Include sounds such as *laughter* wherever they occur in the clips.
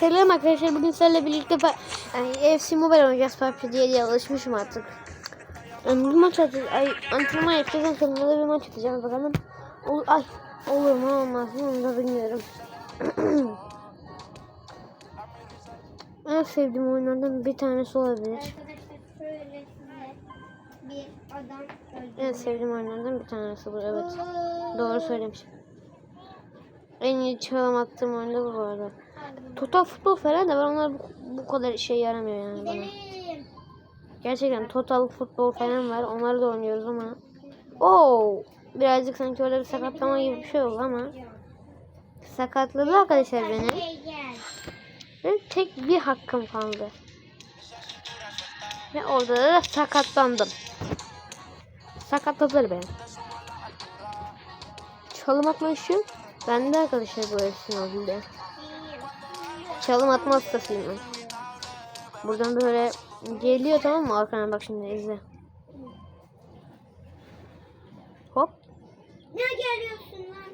Selam arkadaşlar. Bugün sizlerle birlikte yani FC Mobile oynayacağız PUBG diye diye alışmışım artık. Yani bir maç. Ay, antrenman yapacağız. Da bir maç atacağız bakalım. Ol, ay olur mu olmaz mı onu da bilmiyorum. *clears throat* en sevdiğim oyunlardan bir tanesi olabilir. Bir adam En sevdiğim oyunlardan bir tanesi bu evet. Doğru söylemişim. En iyi çalım attığım oyun da bu bu arada. Total futbol falan da var onlar bu, bu kadar işe yaramıyor yani bana. Gerçekten total futbol falan var. Onları da oynuyoruz ama. Oo, birazcık sanki öyle bir sakatlama gibi bir şey oldu ama. Sakatladı arkadaşlar beni. Gel. Benim tek bir hakkım kaldı. Ve orada da sakatlandım. Sakatladılar beni. Çalım atma işi bende arkadaşlar bu hepsini oldu. Çalım atma hastasıyım ben. Buradan böyle geliyor tamam mı? Arkana bak şimdi izle. Hop. Ne geliyorsun lan?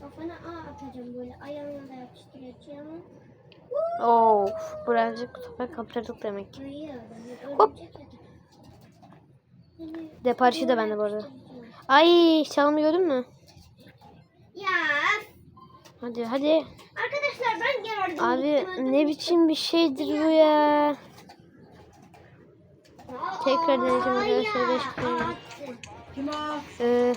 Kafana A atacağım böyle ayağına da yapıştıracağım. Of. Birazcık topa kaptırdık demek. ki. Hayır. Hop. atacağım. Deparşı da bende bu arada. Ay çalımı gördün mü? Ya Hadi hadi. Arkadaşlar ben gördüm. Abi ne biçim bir şeydir bu ya. Tekrar deneyeceğim arkadaşlar. Kere. attı. Ee,